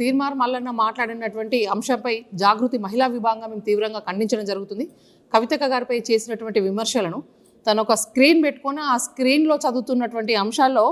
తీర్మార్ మల్లన్న మాట్లాడినటువంటి అంశంపై జాగృతి మహిళా విభాగంగా మేము తీవ్రంగా ఖండించడం జరుగుతుంది. కవితక గారిపై చేసినటువంటి విమర్శలను తను ఒక స్క్రీన్ పెట్టుకొని ఆ స్క్రీన్లో చదువుతున్నటువంటి అంశాల్లో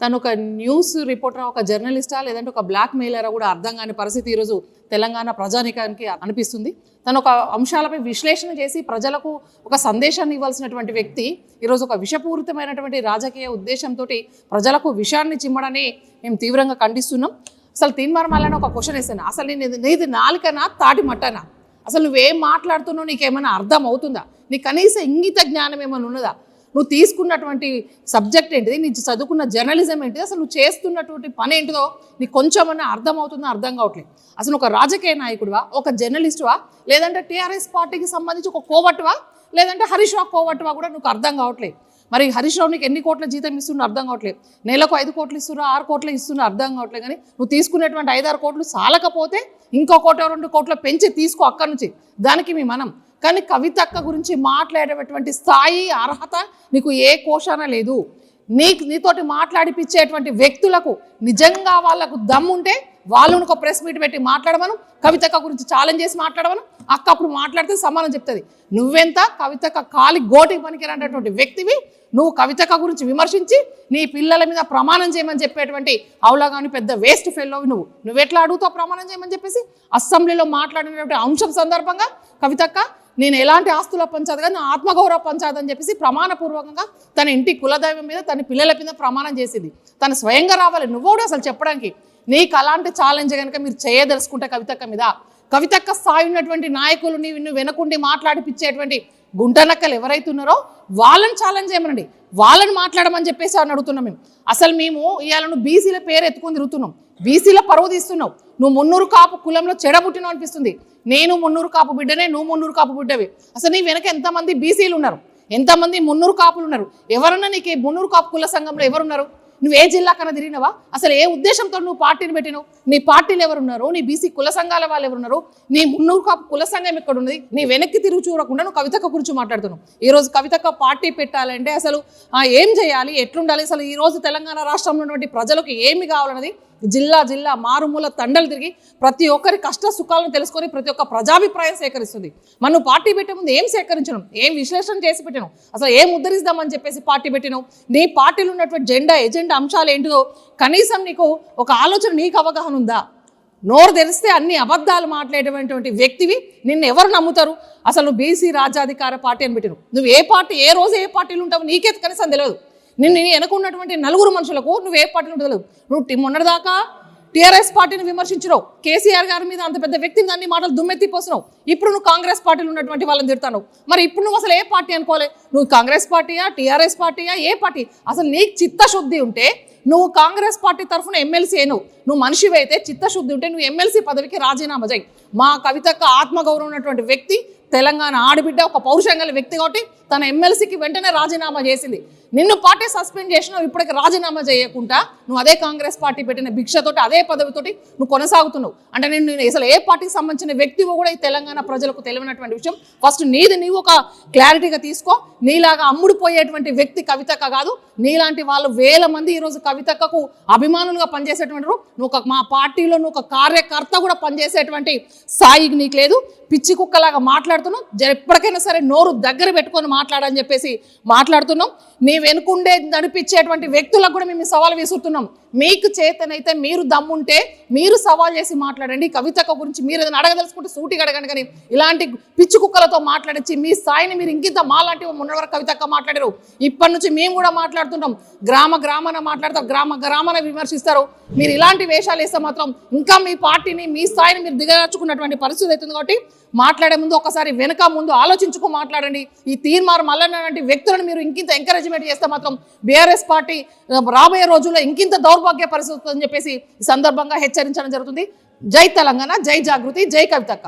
తను ఒక న్యూస్ రిపోర్టర్ ఒక జర్నలిస్టా లేదంటే ఒక బ్లాక్ మెయిలరా కూడా అర్థం కాని పరిస్థితి ఈరోజు తెలంగాణ ప్రజానికానికి అనిపిస్తుంది. తను ఒక అంశాలపై విశ్లేషణ చేసి ప్రజలకు ఒక సందేశాన్ని ఇవ్వాల్సినటువంటి వ్యక్తి ఈరోజు ఒక విషపూరితమైనటువంటి రాజకీయ ఉద్దేశంతో ప్రజలకు విషాన్ని చిమ్మడని మేము తీవ్రంగా ఖండిస్తున్నాం. అసలు తీన్మార్మాలని ఒక క్వశ్చన్ వేసాను. అసలు నేను నీది నాలుకనా తాటి మట్టనా? అసలు నువ్వేం మాట్లాడుతున్నావు నీకేమైనా అర్థం అవుతుందా? నీ కనీస ఇంగిత జ్ఞానం ఏమైనా ఉన్నదా? నువ్వు తీసుకున్నటువంటి సబ్జెక్ట్ ఏంటిది? నీ చదువుకున్న జర్నలిజం ఏంటిది? అసలు నువ్వు చేస్తున్నటువంటి పని ఏంటిదో నీకు కొంచెమన్నా అర్థం అవుతుందో అర్థం కావట్లేదు. అసలు ఒక రాజకీయ నాయకుడివా? ఒక జర్నలిస్టువా? లేదంటే టీఆర్ఎస్ పార్టీకి సంబంధించి ఒక కోవట్వా లేదంటే హరీష్ రావు కోవట్వా కూడా నువ్వు అర్థం కావట్లేదు. మరి హరీష్ రావు నీకు ఎన్ని కోట్ల జీతం ఇస్తున్నా అర్థం కావట్లేదు. నెలకు ఐదు కోట్లు ఇస్తున్నా ఆరు కోట్లు ఇస్తున్నా అర్థం కావట్లేదు కానీ నువ్వు తీసుకునేటువంటి ఐదారు కోట్లు చాలకపోతే ఇంకో కోట రెండు కోట్లు పెంచి తీసుకో అక్కడి నుంచి. దానికి మీ మనం. కానీ కవితక్క గురించి మాట్లాడేటటువంటి స్థాయి అర్హత నీకు ఏ కోశాన లేదు. నీకు నీతోటి మాట్లాడిపించేటువంటి వ్యక్తులకు నిజంగా వాళ్ళకు దమ్ముంటే వాళ్ళను ఒక ప్రెస్ మీట్ పెట్టి మాట్లాడమను కవితక్క గురించి ఛాలెంజ్ చేసి మాట్లాడమను అక్క అప్పుడు మాట్లాడితే సమానం చెప్తుంది. నువ్వెంత కవితక్క కాలి గోటికి పనికిరానటువంటి వ్యక్తివి నువ్వు కవితక్క గురించి విమర్శించి నీ పిల్లల మీద ప్రమాణం చేయమని చెప్పేటువంటి అవులాగాని పెద్ద వేస్ట్ ఫెల్లో నువ్వు నువ్వు. ఎట్లా అడుగుతావు ప్రమాణం చేయమని చెప్పేసి? అసెంబ్లీలో మాట్లాడినటువంటి అంశం సందర్భంగా కవితక్క నేను ఎలాంటి ఆస్తుల పంచాదు కానీ నా ఆత్మగౌరవ పంచాదు అని చెప్పేసి ప్రమాణపూర్వకంగా తన ఇంటి కులదైవం మీద తన పిల్లల మీద ప్రమాణం చేసింది. తను స్వయంగా రావాలి. నువ్వు కూడా అసలు చెప్పడానికి. నీకు అలాంటి ఛాలెంజ్ కనుక మీరు చేయదలుచుకుంటే కవితక్క మీద. కవితక్క స్థాయి ఉన్నటువంటి నాయకులు నీవు నువ్వు వెనకుండి మాట్లాడిపించేటువంటి గుంటనక్కలు ఎవరైతే ఉన్నారో వాళ్ళని ఛాలెంజ్ చేయమనండి. వాళ్ళని మాట్లాడమని చెప్పేసి అని అడుగుతున్నాం మేము. అసలు మేము ఇవాళ నువ్వు బీసీల పేరు ఎత్తుకొని తిరుగుతున్నాం. బీసీల పరువు తీస్తున్నావు. నువ్వు మున్నూరు కాపు కులంలో చెడబుట్టినావు అనిపిస్తుంది. నేను మున్నూరు కాపు బిడ్డనే నువ్వు మున్నూరు కాపు బిడ్డవి. అసలు నీ వెనక ఎంతమంది బీసీలు ఉన్నారు? ఎంతమంది మున్నూరు కాపులు ఉన్నారు? ఎవరన్నా నీకు మున్నూరు కాపు కుల సంఘంలో ఎవరున్నారు? నువ్వు ఏ జిల్లా కన్నా తిరిగినవా? అసలు ఏ ఉద్దేశంతో నువ్వు పార్టీని పెట్టినావు? నీ పార్టీలు ఎవరున్నారు? నీ బీసీ కుల సంఘాల వాళ్ళు ఎవరున్నారు? నీ మున్నూరు కాపు కుల సంఘం ఎక్కడ ఉన్నది నీ వెనక్కి తిరిగి చూడకుండా నువ్వు కవితక్క గురించి మాట్లాడుతున్నావు. ఈ రోజు కవితక్క పార్టీ పెట్టాలంటే అసలు ఏం చేయాలి? ఎట్లుండాలి? అసలు ఈ రోజు తెలంగాణ రాష్ట్రంలో ఉన్నటువంటి ప్రజలకు ఏమి కావాలన్నది జిల్లా జిల్లా మారుమూల తండలు తిరిగి ప్రతి ఒక్కరి కష్ట సుఖాలను తెలుసుకొని ప్రతి ఒక్క ప్రజాభిప్రాయం సేకరిస్తుంది. మనం పార్టీ పెట్టే ముందు ఏం సేకరించడం ఏం విశ్లేషణ చేసి పెట్టినాం? అసలు ఏం ఉద్ధరిస్తామని చెప్పేసి పార్టీ పెట్టినావు నీ పార్టీలో ఉన్నటువంటి జెండా ఎజెండా అంశాలు ఏంటిదో కనీసం నీకు ఒక ఆలోచన నీకు అవగాహన ఉందా? నోరు తెరిస్తే అన్ని అబద్ధాలు మాట్లాడేటువంటి వ్యక్తివి నిన్ను ఎవరు నమ్ముతారు? అసలు బీసీ రాజ్యాధికార పార్టీ అని పెట్టినావు నువ్వు ఏ పార్టీ ఏ రోజు ఏ పార్టీలు ఉంటావు నీకే కనీసం తెలియదు. నిన్ను నీ వెనకున్నటువంటి నలుగురు మనుషులకు నువ్వు ఏ పార్టీని తెలియదు నువ్వు టి- మొన్నటిదాకా టీఆర్ఎస్ పార్టీని విమర్శించినావు. కేసీఆర్ గారి మీద అంత పెద్ద వ్యక్తిని అన్ని మాటలు దుమ్మెత్తి పోసినావు. ఇప్పుడు నువ్వు కాంగ్రెస్ పార్టీలో ఉన్నటువంటి వాళ్ళని తిడతాను మరి ఇప్పుడు నువ్వు అసలు ఏ పార్టీ అనుకోలే నువ్వు కాంగ్రెస్ పార్టీయా టీఆర్ఎస్ పార్టీయా ఏ పార్టీ? అసలు నీకు చిత్తశుద్ధి ఉంటే నువ్వు కాంగ్రెస్ పార్టీ తరఫున ఎమ్మెల్సీ అయినవు. నువ్వు మనిషివి అయితే చిత్తశుద్ధి ఉంటే నువ్వు ఎమ్మెల్సీ పదవికి రాజీనామా చేయి. మా కవితక్క ఆత్మగౌరవం ఉన్నటువంటి వ్యక్తి తెలంగాణ ఆడబిడ్డ ఒక పౌరుషం వ్యక్తి కాబట్టి తన ఎమ్మెల్సీకి వెంటనే రాజీనామా చేసింది. నిన్ను పార్టీ సస్పెండ్ చేసినావు ఇప్పటికి రాజీనామా చేయకుండా నువ్వు అదే కాంగ్రెస్ పార్టీ పెట్టిన భిక్షతోటి అదే పదవితోటి నువ్వు కొనసాగుతున్నావు. అంటే నేను నేను అసలు ఏ పార్టీకి సంబంధించిన వ్యక్తివో కూడా ఈ తెలంగాణ ప్రజలకు తెలియనటువంటి విషయం. ఫస్ట్ నీది నీవు ఒక క్లారిటీగా తీసుకో. నీలాగా అమ్ముడుపోయేటువంటి వ్యక్తి కవితక్క కాదు. నీలాంటి వాళ్ళు వేల మంది ఈరోజు కవితక్కకు అభిమానులుగా పనిచేసేటువంటి నువ్వు ఒక మా పార్టీలో నువ్వు ఒక కార్యకర్త కూడా పనిచేసేటువంటి స్థాయి నీకు లేదు. పిచ్చి కుక్కలాగా మాట్లాడుతున్నావు. ఎప్పటికైనా సరే నోరు దగ్గర పెట్టుకొని మాట్లాడని చెప్పేసి మాట్లాడుతున్నాం నీ వెనుకుండే నడిపించేటువంటి వ్యక్తులకు కూడా మేము సవాల్ విసురుతున్నాం. మీకు చేతనైతే మీరు దమ్ముంటే మీరు సవాల్ చేసి మాట్లాడండి. కవితక్క గురించి మీరు ఏదైనా అడగదలుచుకుంటే సూటిగా అడగండి కానీ ఇలాంటి పిచ్చి కుక్కలతో మాట్లాడించి మీ స్థాయిని మీరు ఇంకింత మాలాంటి మొన్న వరకు కవితక్క మాట్లాడారు. ఇప్పటి నుంచి మేము కూడా మాట్లాడుతుంటాం. గ్రామ గ్రామాన మాట్లాడతాం గ్రామ గ్రామాన విమర్శిస్తారు. మీరు ఇలాంటి వేషాలు వేస్తే మాత్రం ఇంకా మీ పార్టీని మీ స్థాయిని మీరు దిగజార్చుకున్నటువంటి పరిస్థితి అవుతుంది కాబట్టి మాట్లాడే ముందు ఒకసారి వెనక ముందు ఆలోచించుకో మాట్లాడండి. ఈ తీర్మార్ మల్లన్నటువంటి వ్యక్తులను మీరు ఇంకింత ఎంకరేజ్మెంట్ చేస్తే మాత్రం బీఆర్ఎస్ పార్టీ రాబోయే రోజుల్లో ఇంకింత దౌర్భాగ్య పరిస్థితి అని చెప్పేసి సందర్భంగా హెచ్చరించడం జరుగుతుంది. జై తెలంగాణ జై జాగృతి జై కవితక్క.